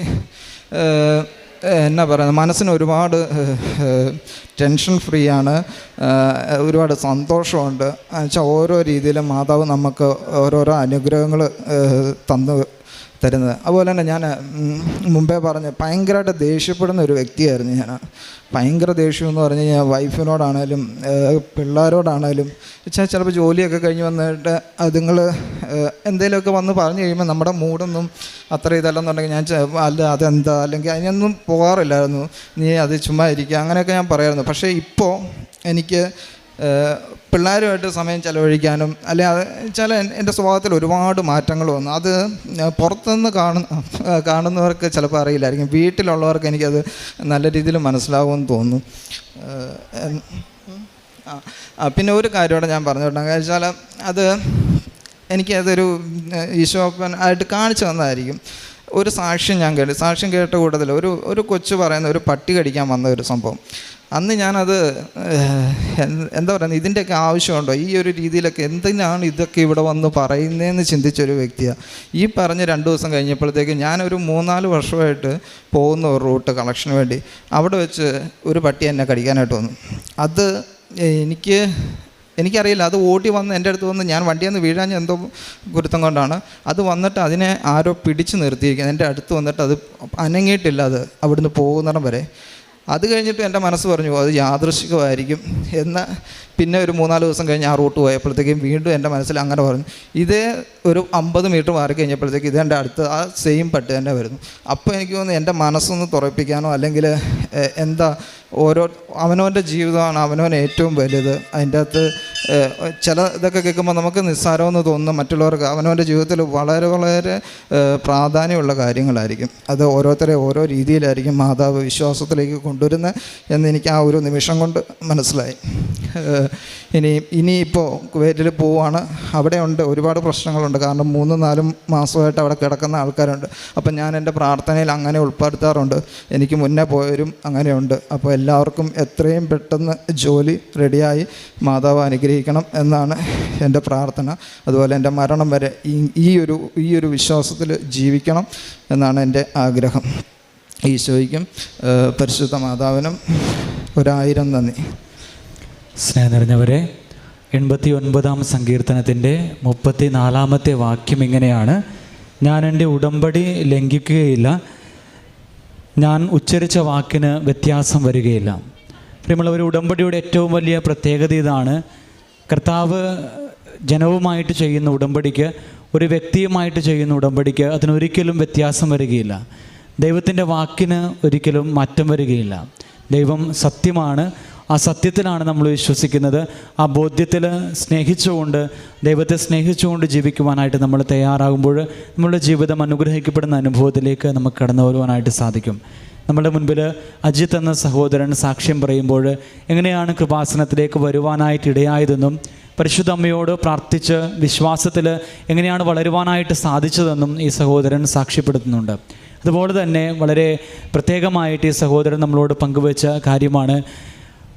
A: എന്നാ പറയുന്നത്? മനസ്സിന് ഒരുപാട് ടെൻഷൻ ഫ്രീ ആണ്. ഒരുപാട് സന്തോഷമുണ്ട്. എന്നുവെച്ചാൽ ഓരോ രീതിയിലും മാതാവ് നമുക്ക് ഓരോരോ അനുഗ്രഹങ്ങൾ തന്നു തരുന്നത്. അതുപോലെ തന്നെ ഞാൻ മുമ്പേ പറഞ്ഞ ഭയങ്കരമായിട്ട് ദേഷ്യപ്പെടുന്ന ഒരു വ്യക്തിയായിരുന്നു ഞാൻ. ഭയങ്കര ദേഷ്യം എന്ന് പറഞ്ഞു കഴിഞ്ഞാൽ വൈഫിനോടാണേലും പിള്ളേരോടാണേലും വെച്ചാൽ ചിലപ്പോൾ ജോലിയൊക്കെ കഴിഞ്ഞ് വന്നിട്ട് അതുങ്ങൾ എന്തെങ്കിലുമൊക്കെ വന്ന് പറഞ്ഞു കഴിയുമ്പോൾ നമ്മുടെ മൂഡൊന്നും അത്ര ഇതല്ലെന്നുണ്ടെങ്കിൽ ഞാൻ അല്ല അതെന്താ? അല്ലെങ്കിൽ അതിനൊന്നും പോകാറില്ലായിരുന്നു. നീ അത് ചുമ്മാ ഇരിക്കുക. അങ്ങനെയൊക്കെ ഞാൻ പറയായിരുന്നു പക്ഷേ ഇപ്പോൾ എനിക്ക് പിള്ളേരുമായിട്ട് സമയം ചിലവഴിക്കാനും അല്ലെ ചില എന്റെ സ്വഭാവത്തിൽ ഒരുപാട് മാറ്റങ്ങൾ വന്നു. അത് പുറത്തുനിന്ന് കാണുന്ന കാണുന്നവർക്ക് ചിലപ്പോൾ അറിയില്ലായിരിക്കും. വീട്ടിലുള്ളവർക്ക് എനിക്കത് നല്ല രീതിയിൽ മനസ്സിലാകുമെന്ന് തോന്നുന്നു. പിന്നെ ഒരു കാര്യമോടെ ഞാൻ പറഞ്ഞോട്ടെ വെച്ചാൽ അത് എനിക്കതൊരു ഈശോപ്പൻ ആയിട്ട് കാണിച്ചു തന്നതായിരിക്കും. ഒരു സാക്ഷ്യം ഞാൻ കേട്ടു. സാക്ഷ്യം കേട്ട കൂട്ടത്തിൽ ഒരു ഒരു കൊച്ചു പറയുന്ന ഒരു പട്ടി കടിക്കാൻ വന്ന ഒരു സംഭവം. അന്ന് ഞാനത് എന്താ പറയുന്നത് ഇതിന്റെയൊക്കെ ആവശ്യമുണ്ടോ? ഈ ഒരു രീതിയിലൊക്കെ എന്തിനാണ് ഇതൊക്കെ ഇവിടെ വന്ന് പറയുന്നതെന്ന് ചിന്തിച്ചൊരു വ്യക്തിയാണ് ഈ പറഞ്ഞ് രണ്ട് ദിവസം കഴിഞ്ഞപ്പോഴത്തേക്ക് ഞാനൊരു മൂന്നാൽ വർഷമായിട്ട് പോകുന്ന ഒരു റൂട്ട് കളക്ഷന് വേണ്ടി അവിടെ വെച്ച് ഒരു പട്ടി എന്നെ കടിക്കാനായിട്ട് വന്നു. അത് എനിക്ക് എനിക്കറിയില്ല. അത് ഓടി വന്ന് എന്റെ അടുത്ത് വന്ന് ഞാൻ വണ്ടിയിൽ നിന്ന് വീഴാൻ എന്തോ ഗുരുത്തം കൊണ്ടാണ്. അത് വന്നിട്ട് അതിനെ ആരോ പിടിച്ചു നിർത്തിയിരിക്കുന്നത് എന്റെ അടുത്ത് വന്നിട്ട് അത് അനങ്ങിയിട്ടില്ല അത് അവിടുന്ന് പോകുന്നിടം വരെ. അത് കഴിഞ്ഞിട്ട് എന്റെ മനസ്സ് പറഞ്ഞു അത് യാദൃശികമായിരിക്കും. എന്ന് പിന്നെ ഒരു മൂന്നാൽ ദിവസം കഴിഞ്ഞ് ആ റൂട്ട് പോയപ്പോഴത്തേക്കും വീണ്ടും എന്റെ മനസ്സിൽ അങ്ങനെ പറഞ്ഞു. ഇതേ ഒരു അമ്പത് മീറ്റർ മാറി കഴിഞ്ഞപ്പോഴത്തേക്ക് ഇത് എന്റെ അടുത്ത് ആ സെയിം പട്ട് തന്നെ വരുന്നു. അപ്പോൾ എനിക്ക് തോന്നുന്നു എന്റെ മനസ്സൊന്ന് തുറപ്പിക്കാനോ അല്ലെങ്കിൽ എന്താ ഓരോ അവനവന്റെ ജീവിതമാണ് അവനവൻ ഏറ്റവും വലുത്. അതിന്റെ അകത്ത് ചില ഇതൊക്കെ കേൾക്കുമ്പോൾ നമുക്ക് നിസ്സാരമെന്ന് തോന്നുന്ന മറ്റുള്ളവർക്ക് അവനവന്റെ ജീവിതത്തിൽ വളരെ വളരെ പ്രാധാന്യമുള്ള കാര്യങ്ങളായിരിക്കും. അത് ഓരോരുത്തരെ ഓരോ രീതിയിലായിരിക്കും മാതാവ് വിശ്വാസത്തിലേക്ക് കൊണ്ടുവരുന്നത് എന്നെനിക്ക് ആ ഒരു നിമിഷം കൊണ്ട് മനസ്സിലായി. ഇനി ഇനിയിപ്പോൾ കുവൈറ്റിൽ പോവാണ് അവിടെയുണ്ട് ഒരുപാട് പ്രശ്നങ്ങളുണ്ട്. കാരണം മൂന്നും നാലും മാസമായിട്ട് അവിടെ കിടക്കുന്ന ആൾക്കാരുണ്ട്. അപ്പം ഞാൻ എന്റെ പ്രാർത്ഥനയിൽ അങ്ങനെ ഉൾപ്പെടുത്താറുണ്ട്. എനിക്ക് മുന്നേ പോയവരും അങ്ങനെയുണ്ട്. അപ്പോൾ എല്ലാവർക്കും എത്രയും പെട്ടെന്ന് ജോലി റെഡിയായി. മാതാവ് അനുഗ്രഹിക്കും അനുഗ്രഹിക്കണം എന്നാണ് എന്റെ പ്രാർത്ഥന. അതുപോലെ എന്റെ മരണം വരെ ഈ ഒരു ഈ ഒരു വിശ്വാസത്തിൽ ജീവിക്കണം എന്നാണ് എന്റെ ആഗ്രഹം. ഈശോയ്ക്കും പരിശുദ്ധ മാതാവിനും ഒരായിരം നന്ദി.
B: സ്നേഹം നിറഞ്ഞവരെ എൺപത്തി ഒൻപതാം സങ്കീർത്തനത്തിന്റെ മുപ്പത്തി നാലാമത്തെ വാക്യം ഇങ്ങനെയാണ്. ഞാൻ എന്റെ ഉടമ്പടി ലംഘിക്കുകയില്ല. ഞാൻ ഉച്ചരിച്ച വാക്കിന് വ്യത്യാസം വരികയില്ല. പ്രിയമുള്ളവർ ഉടമ്പടിയുടെ ഏറ്റവും വലിയ പ്രത്യേകത ഇതാണ്. കർത്താവ് ജനവുമായിട്ട് ചെയ്യുന്ന ഉടമ്പടിക്ക് ഒരു വ്യക്തിയുമായിട്ട് ചെയ്യുന്ന ഉടമ്പടിക്ക് അതിനൊരിക്കലും വ്യത്യാസം വരികയില്ല. ദൈവത്തിന്റെ വാക്കിന് ഒരിക്കലും മാറ്റം വരികയില്ല. ദൈവം സത്യമാണ്. ആ സത്യത്തിലാണ് നമ്മൾ വിശ്വസിക്കുന്നത്. ആ ബോധ്യത്തിൽ സ്നേഹിച്ചുകൊണ്ട് ദൈവത്തെ സ്നേഹിച്ചുകൊണ്ട് ജീവിക്കുവാനായിട്ട് നമ്മൾ തയ്യാറാകുമ്പോൾ നമ്മളുടെ ജീവിതം അനുഗ്രഹിക്കപ്പെടുന്ന അനുഭവത്തിലേക്ക് നമുക്ക് കടന്നു വരുവാനായിട്ട് സാധിക്കും. നമ്മുടെ മുൻപിൽ അജിത്ത് എന്ന സഹോദരൻ സാക്ഷ്യം പറയുമ്പോൾ എങ്ങനെയാണ് കൃപാസനത്തിലേക്ക് വരുവാനായിട്ട് ഇടയായതെന്നും പരിശുദ്ധ അമ്മയോട് പ്രാർത്ഥിച്ച് വിശ്വാസത്തിൽ എങ്ങനെയാണ് വളരുവാനായിട്ട് സാധിച്ചതെന്നും ഈ സഹോദരൻ സാക്ഷ്യപ്പെടുത്തുന്നുണ്ട്. അതുപോലെ തന്നെ വളരെ പ്രത്യേകമായിട്ട് ഈ സഹോദരൻ നമ്മളോട് പങ്കുവച്ച കാര്യമാണ്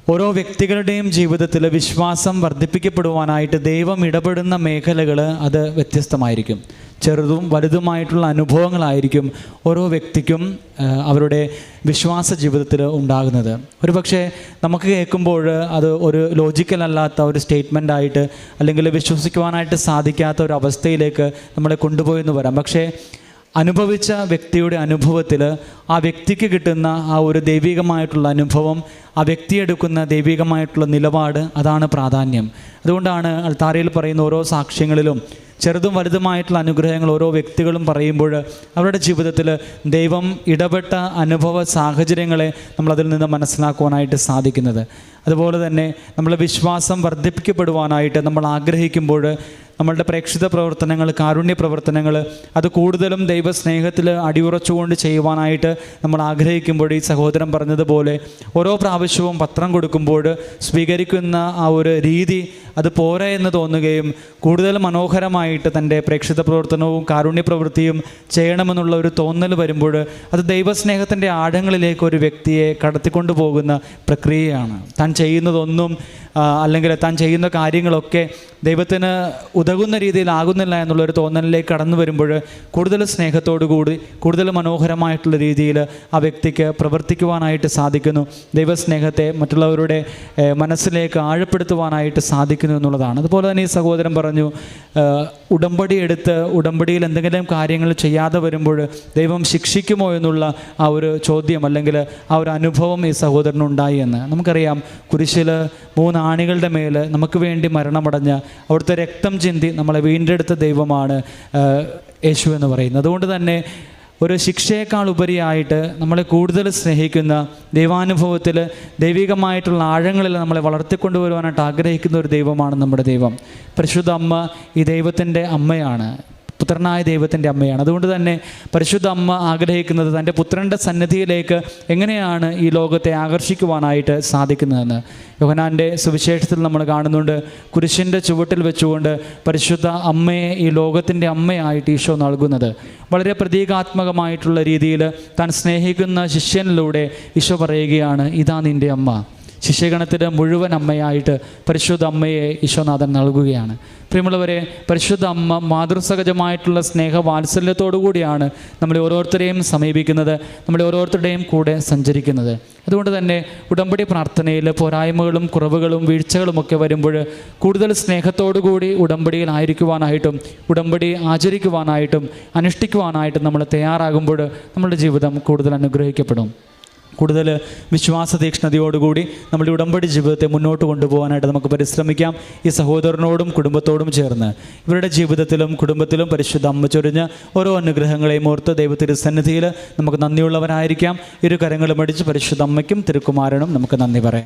B: ഓരോ വ്യക്തികളുടെയും ജീവിതത്തിൽ വിശ്വാസം വർദ്ധിപ്പിക്കപ്പെടുവാനായിട്ട് ദൈവം ഇടപെടുന്ന മേഖലകൾ അത് വ്യത്യസ്തമായിരിക്കും. ചെറുതും വലുതുമായിട്ടുള്ള അനുഭവങ്ങളായിരിക്കും ഓരോ വ്യക്തിക്കും അവരുടെ വിശ്വാസ ജീവിതത്തിൽ ഉണ്ടാകുന്നത്. ഒരു പക്ഷേ നമുക്ക് കേൾക്കുമ്പോൾ അത് ഒരു ലോജിക്കൽ അല്ലാത്ത ഒരു സ്റ്റേറ്റ്മെന്റ് ആയിട്ട് അല്ലെങ്കിൽ വിശ്വസിക്കുവാനായിട്ട് സാധിക്കാത്ത ഒരു അവസ്ഥയിലേക്ക് നമ്മളെ കൊണ്ടുപോയെന്ന് വരാം. പക്ഷേ അനുഭവിച്ച വ്യക്തിയുടെ അനുഭവത്തിൽ ആ വ്യക്തിക്ക് കിട്ടുന്ന ആ ഒരു ദൈവികമായിട്ടുള്ള അനുഭവം ആ വ്യക്തി എടുക്കുന്ന ദൈവികമായിട്ടുള്ള നിലപാട് അതാണ് പ്രാധാന്യം. അതുകൊണ്ടാണ് അൾത്താരയിൽ പറയുന്ന ഓരോ സാക്ഷ്യങ്ങളിലും ചെറുതും വലുതുമായിട്ടുള്ള അനുഗ്രഹങ്ങൾ ഓരോ വ്യക്തികളും പറയുമ്പോൾ അവരുടെ ജീവിതത്തിൽ ദൈവം ഇടപെട്ട അനുഭവ സാഹചര്യങ്ങളെ നമ്മളതിൽ നിന്ന് മനസ്സിലാക്കുവാനായിട്ട് സാധിക്കുന്നത്. അതുപോലെ തന്നെ നമ്മളെ വിശ്വാസം വർദ്ധിപ്പിക്കപ്പെടുവാനായിട്ട് നമ്മൾ ആഗ്രഹിക്കുമ്പോൾ നമ്മളുടെ പ്രേക്ഷിത പ്രവർത്തനങ്ങൾ കാരുണ്യ പ്രവർത്തനങ്ങൾ അത് കൂടുതലും ദൈവസ്നേഹത്തിൽ അടിയുറച്ചുകൊണ്ട് ചെയ്യുവാനായിട്ട് നമ്മൾ ആഗ്രഹിക്കുമ്പോൾ ഈ സഹോദരൻ പറഞ്ഞതുപോലെ ഓരോ പ്രാവശ്യവും പത്രം കൊടുക്കുമ്പോൾ സ്വീകരിക്കുന്ന ആ ഒരു രീതി അത് പോരാ എന്ന് തോന്നുകയും കൂടുതൽ മനോഹരമായിട്ട് തന്റെ പ്രേക്ഷിത പ്രവർത്തനവും കാരുണ്യ പ്രവൃത്തിയും ചെയ്യണമെന്നുള്ള ഒരു തോന്നൽ വരുമ്പോൾ അത് ദൈവസ്നേഹത്തിന്റെ ആഴങ്ങളിലേക്ക് ഒരു വ്യക്തിയെ കടത്തിക്കൊണ്ടു പോകുന്ന പ്രക്രിയയാണ്. താൻ ചെയ്യുന്നതൊന്നും അല്ലെങ്കിൽ താൻ ചെയ്യുന്ന കാര്യങ്ങളൊക്കെ ദൈവത്തിന് ഉതകുന്ന രീതിയിൽ ആകുന്നില്ല എന്നുള്ളൊരു തോന്നലിലേക്ക് കടന്നു വരുമ്പോൾ കൂടുതൽ സ്നേഹത്തോടു കൂടി കൂടുതൽ മനോഹരമായിട്ടുള്ള രീതിയിൽ ആ വ്യക്തിക്ക് പ്രവർത്തിക്കുവാനായിട്ട് സാധിക്കുന്നു. ദൈവസ്നേഹത്തെ മറ്റുള്ളവരുടെ മനസ്സിലേക്ക് ആഴപ്പെടുത്തുവാനായിട്ട് സാധിക്കുന്നു എന്നുള്ളതാണ്. അതുപോലെ തന്നെ ഈ സഹോദരൻ പറഞ്ഞു ഉടമ്പടി എടുത്ത് ഉടമ്പടിയിൽ എന്തെങ്കിലും കാര്യങ്ങൾ ചെയ്യാതെ വരുമ്പോൾ ദൈവം ശിക്ഷിക്കുമോ എന്നുള്ള ആ ഒരു ചോദ്യം അല്ലെങ്കിൽ ആ ഒരു അനുഭവം ഈ സഹോദരനുണ്ടായി എന്ന്. നമുക്കറിയാം കുരിശിൽ മൂന്ന് ആണികളുടെ മേൽ നമുക്ക് വേണ്ടി മരണമടഞ്ഞ് അവിടുത്തെ രക്തം ചിന്തി നമ്മളെ വീണ്ടെടുത്ത ദൈവമാണ് യേശു എന്ന് പറയുന്നത്. അതുകൊണ്ട് തന്നെ ഒരു ശിക്ഷയേക്കാൾ ഉപരിയായിട്ട് നമ്മളെ കൂടുതൽ സ്നേഹിക്കുന്ന ദൈവാനുഭവത്തിൽ ദൈവികമായിട്ടുള്ള ആഴങ്ങളിൽ നമ്മളെ വളർത്തിക്കൊണ്ടുവരുവാനായിട്ട് ആഗ്രഹിക്കുന്ന ഒരു ദൈവമാണ് നമ്മുടെ ദൈവം. പരിശുദ്ധ അമ്മ ഈ ദൈവത്തിന്റെ അമ്മയാണ്. പുത്രനായ ദൈവത്തിന്റെ അമ്മയാണ്. അതുകൊണ്ട് തന്നെ പരിശുദ്ധ അമ്മ ആഗ്രഹിക്കുന്നത് തന്റെ പുത്രന്റെ സന്നിധിയിലേക്ക് എങ്ങനെയാണ് ഈ ലോകത്തെ ആകർഷിക്കുവാനായിട്ട് സാധിക്കുന്നതെന്ന്. യോഹനാന്റെ സുവിശേഷത്തിൽ നമ്മൾ കാണുന്നുണ്ട് കുരിശിന്റെ ചുവട്ടിൽ വെച്ചുകൊണ്ട് പരിശുദ്ധ അമ്മയെ ഈ ലോകത്തിന്റെ അമ്മയായിട്ട് ഈശോ നൽകുന്നത്. വളരെ പ്രതീകാത്മകമായിട്ടുള്ള രീതിയിൽ താൻ സ്നേഹിക്കുന്ന ശിഷ്യനിലൂടെ ഈശോ പറയുകയാണ് ഇതാ നിന്റെ അമ്മ. ശിഷ്യഗണത്തിന്റെ മുഴുവൻ അമ്മയായിട്ട് പരിശുദ്ധ അമ്മയെ ഈശോനാഥൻ നൽകുകയാണ്. പ്രിയമുള്ളവരെ പരിശുദ്ധ അമ്മ മാതൃസഹജമായിട്ടുള്ള സ്നേഹ വാത്സല്യത്തോടു കൂടിയാണ് നമ്മളെ ഓരോരുത്തരെയും സമീപിക്കുന്നത് നമ്മളെ ഓരോരുത്തരുടെയും കൂടെ സഞ്ചരിക്കുന്നത്. അതുകൊണ്ട് തന്നെ ഉടമ്പടി പ്രാർത്ഥനയിൽ പോരായ്മകളും കുറവുകളും വീഴ്ചകളുമൊക്കെ വരുമ്പോൾ കൂടുതൽ സ്നേഹത്തോടു കൂടി ഉടമ്പടിയിലായിരിക്കുവാനായിട്ടും ഉടമ്പടി ആചരിക്കുവാനായിട്ടും അനുഷ്ഠിക്കുവാനായിട്ടും നമ്മൾ തയ്യാറാകുമ്പോൾ നമ്മുടെ ജീവിതം കൂടുതൽ അനുഗ്രഹിക്കപ്പെടും. കൂടുതൽ വിശ്വാസ തീക്ഷ്ണതയോടുകൂടി നമ്മുടെ ഉടമ്പടി ജീവിതത്തെ മുന്നോട്ട് കൊണ്ടുപോകാനായിട്ട് നമുക്ക് പരിശ്രമിക്കാം. ഈ സഹോദരനോടും കുടുംബത്തോടും ചേർന്ന് ഇവരുടെ ജീവിതത്തിലും കുടുംബത്തിലും പരിശുദ്ധ അമ്മ ചൊരിഞ്ഞ് ഓരോ അനുഗ്രഹങ്ങളെയും ഓർത്ത് ദൈവത്തിന്റെ സന്നിധിയിൽ നമുക്ക് നന്ദിയുള്ളവരായിരിക്കാം. ഇരു കരങ്ങളും അടിച്ച് പരിശുദ്ധ അമ്മയ്ക്കും തിരുക്കുമാരനും നമുക്ക് നന്ദി പറയാം.